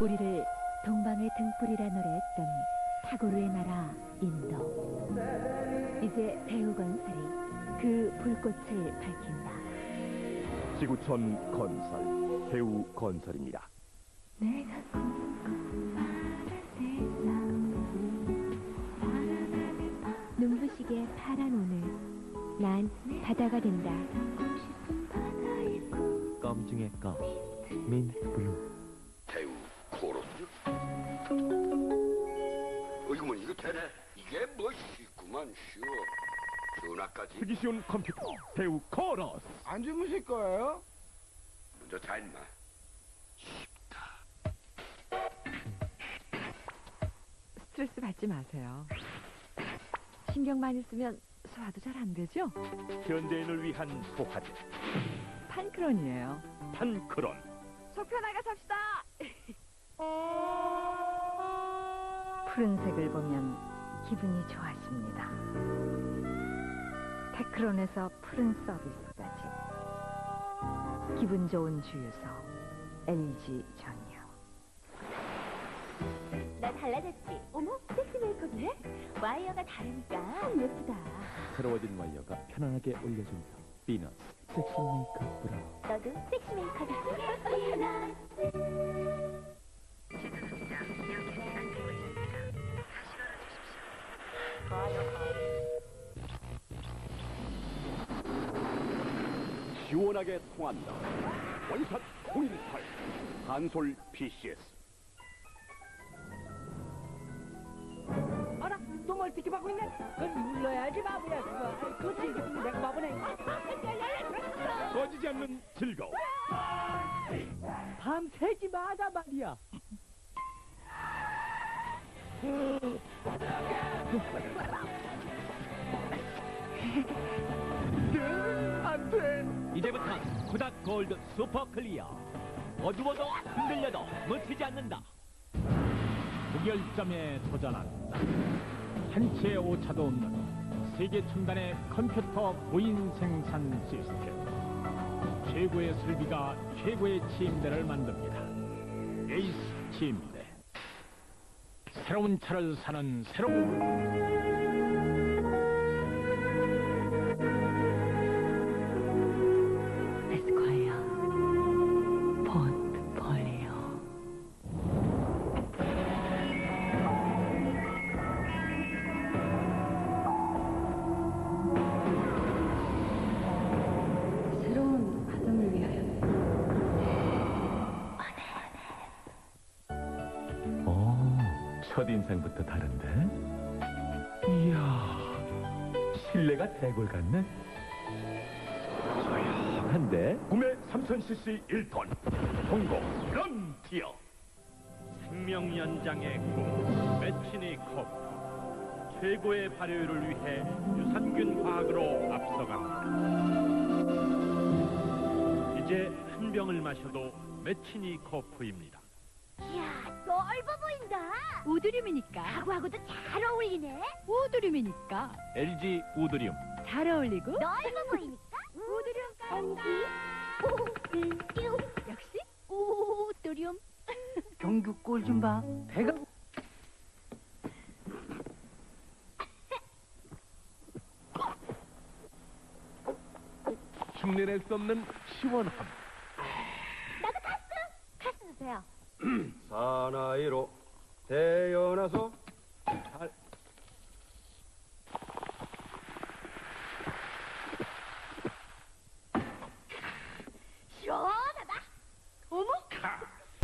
우리를 동방의 등불이라 노래했던 타고르의 나라 인도. 이제 배우건설이 그 불꽃을 밝힌다. 지구촌 건설, 배우 건설입니다. 내가 세상 눈부시게 파란 오늘 난 바다가 된다. 껌 중에 껌 민트 블루 배우 코러스? 어이구 이거 되네 이게 멋있구만 쉬워 전화까지 쓰기 쉬운 컴퓨터, 배우 코러스. 안 주무실 거예요? 먼저 자 임마 스트레스 받지 마세요. 신경 많이 쓰면 소화도 잘 안 되죠? 현대인을 위한 소화제, 판크론이에요. 판크론. 속 편하게 삽시다. 푸른색을 보면 기분이 좋아집니다. 테크론에서 푸른 서비스까지 기분 좋은 주유소 LG 전혀. 나 달라졌지? 어머, 섹시 메이크업이네? 와이어가 다르니까 참 예쁘다. 새로워진 와이어가 편안하게 올려준다 비너스 섹시 메이크업 브라운 너도 섹시 메이크업이지? 시원하게 통한다. 원샷 018, 한솔 PCS. 어라 또 멀티키 받고 있네 그걸 눌러야지 바보야 그거 그렇지 내가 바보네 꺼지지 않는 즐거움. 밤새지 마자 말이야 이제부터 코닥 골드 슈퍼 클리어 어두워도 흔들려도 묻히지 않는다 무결점에 도전한다. 한 채의 오차도 없는 세계 첨단의 컴퓨터 무인 생산 시스템. 최고의 설비가 최고의 침대를 만듭니다. 에이스 침대. 새로운 차를 사는 새로운 첫인상부터 다른데 이야 실내가 대골 같네 조용한데 구매 3000cc 1톤. 성공 런티어. 생명 연장의 꿈 매치니 커프. 최고의 발효율을 위해 유산균 과학으로 앞서갑니다. 이제 한 병을 마셔도 매치니 커프입니다. 이야, 넓어 보인다. 우드림이니까 하고하고도 잘 어울리네. 우드림이니까 LG 우드리움. 잘 어울리고 넓어 보이니까. 우드룡까지. 우드룡. 역시 우드룡. 경규 꼴 좀 봐 배가 흉내낼 수 없는 시원함. 나도 카스. 카스 주세요. 사나이로 태어나서